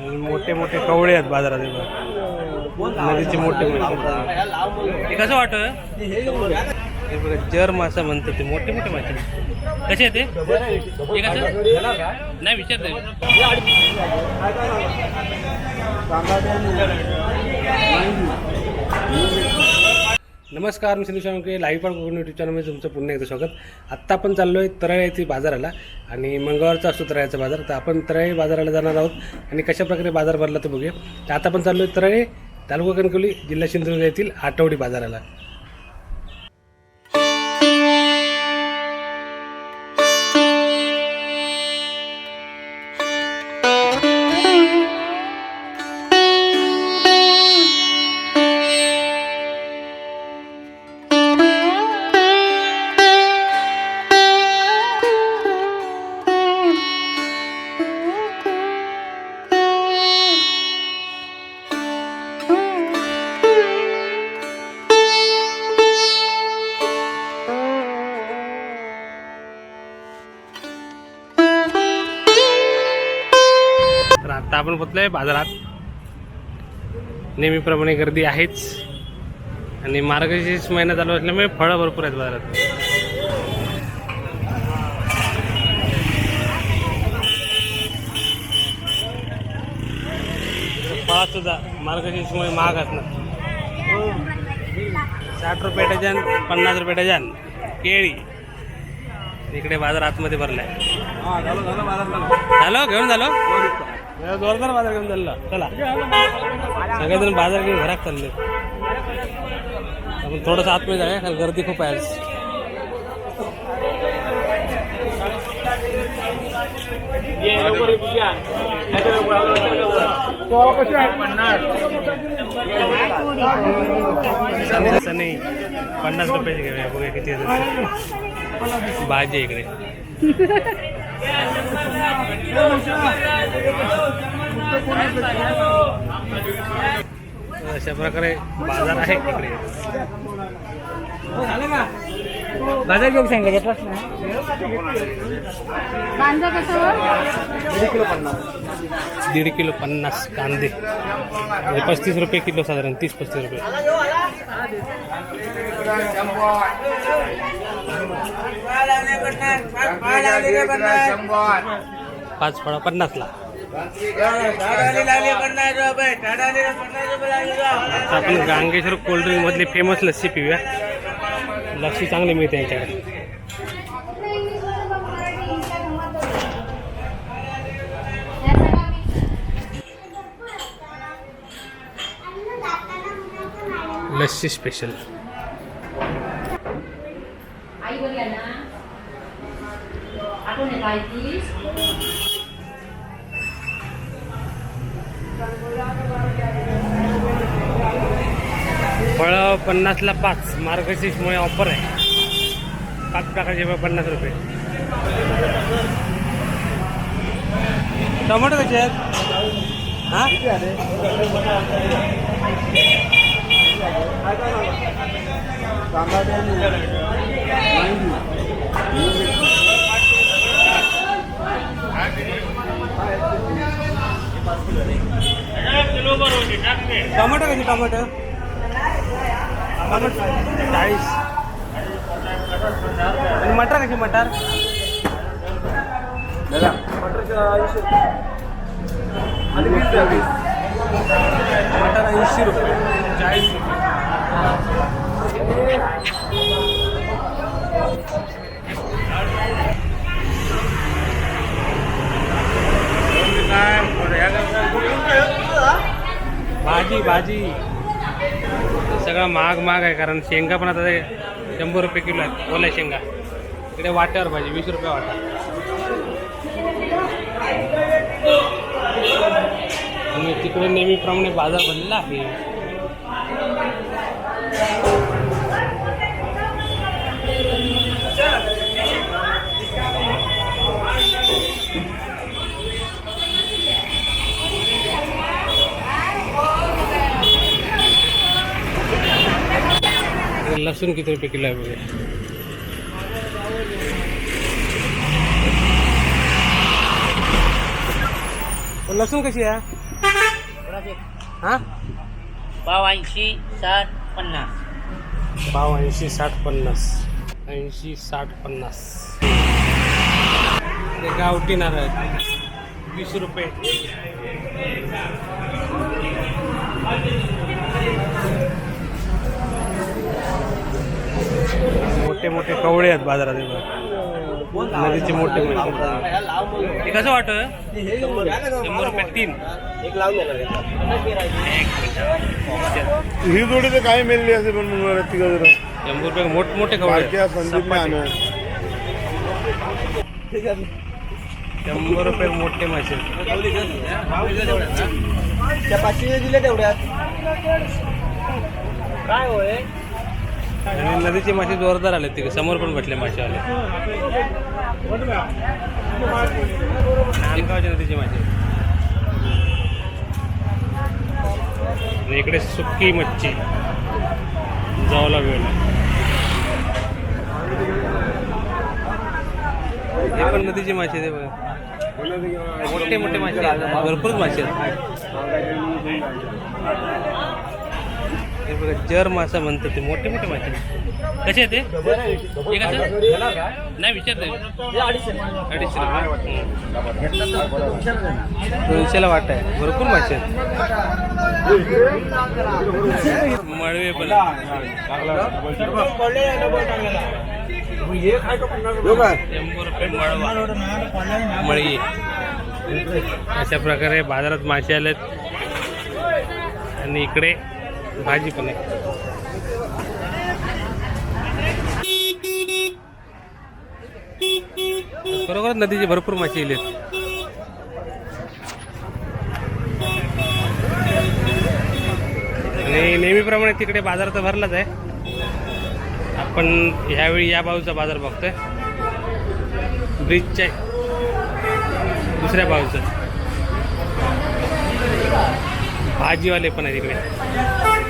मोठे मोठे कवळे आहेत बाजारात. नदीचे मोठे मोठे. कसं वाटत? हे बघा जर मासा म्हणतात ते मोठे मोठे मासे कसे आहे ते? कसं? नाही विचारते नमस्कार मी सिंधू शामके लाईव्ह पण कोकण यूट्यूब चॅनलमध्ये तुमचं पुन्हा एकदा स्वागत. आत्ता आपण चाललो आहे तराळ येथील बाजाराला आणि मंगळवारचा असतो तरळ्याचा बाजार. तर आपण तराळी बाजाराला जाणार आहोत आणि कशाप्रकारे बाजार भरला तो बघूया. तर आता आपण चाललो आहे तरळे तालुका कणकवली जिल्हा सिंधुदुर्ग येथील आठवडी बाजाराला. आता आपण पोचलोय बाजारात. नेहमीप्रमाणे गर्दी आहेच. आणि मार्गशीर्ष महिना चालू असल्यामुळे फळं भरपूर आहेत बाजारात. सुद्धा मार्गशीर्षमुळे महाग असणार साठ रुपये डझन पन्नास रुपये डझन केळी. इकडे बाजार आतमध्ये भरलाय. झालो घेऊन झालो? जोरदार बाजार घेऊन चाललो. चला. सगळेजण बाजार घेऊन घरात चालले. आपण थोडंसं आतमध्ये जाऊया कारण गर्दी खूप आहे नाही. पन्नास रुपयाची घेऊया. बघूया किती भाजी इकडे. अशा प्रकारे बाजार आहे इकडे. बाजार घेऊन सांगायचे प्रश्न कांदा दीड किलो पन्नास कांदे. म्हणजे पस्तीस रुपये किलो साधारण तीस पस्तीस रुपये. पाच फळं पन्नासला आपण गांगेश्वर कोल्ड्रिंक मधली फेमस लस्सी पिऊया लस्सी चांगली मिळते यांच्याकडे. Lassi special like this. फळं पन्नासला पाच. मार्गशीर्षमुळे ऑफर आहे. पाच प्रकारचे फळं पन्नास रुपये. टोमॅटो कसे आहेत? हा? टोमॅटो कसे टोमॅटो टोमॅटो चाळीस आणि मटर कशी मटर? मटर ऐंशी रुपये। चाळीस रुपये। भाजी. सगळा सगळं महाग महाग आहे कारण शेंगा पण आता शंभर रुपये किलो आहेत ओल्या शेंगा. इकडे वाट्यावर भाजी वीस रुपये वाटा. आणि तिकडे नेहमीप्रमाणे बाजार भरलेला आहे. इकडे लसूण किती रुपये किलो आहे बघा लसूण कशी आहे हाँ? पाव ऐंशी साठ पन्नास। पाव ऐंशी साठ पन्नास। ऐंशी साठ पन्नास। हे गावठी नारळ वीस रुपये। मोठे मोठे कवळे आहेत बाजारात हे बघा. नदीचे मोठे मोठे. हे कसं वाटतं? शंभर रुपये तीन. ही जोडी तर काय मिळली असे पण मग तिघ जर शंभर रुपये मोठ मोठे कवळे बारक्या आहेत. संदीपने सपाटे. आणा शंभर रुपये मोठे मासे आणि नदीचे मासे जोरदार आले तिकडे. समोर पण भेटले मासे आले नांदगावचे नदीचे मासे. इकडे सुकी मच्छी. जावला वेळ हे पण नदीचे मासे आहेत, बघा. मोठे मोठे मासे भरपूर मासे आहेत. हे बघा जर मासा म्हणतात ते मोठे मोठे मासे. कसे आहेत ते? नाही विचारते अडीचशे दोनशेला वाटा आहे. भरपूर मासे आहेत. मळवे पण मळी. अशा प्रकारे बाजारात मासे आलेत. आणि इकडे भाजी पण आहे. बरोबर नदीचे भरपूर मासे येलेत आणि नेहमीप्रमाणे तिकडे बाजार तर भरलाच आहे. आपण ह्यावेळी या बाजूचा बाजार बघतोय. ब्रिजच्या दुसऱ्या बाजूचा. भाजीवाले पण आहे तिकडे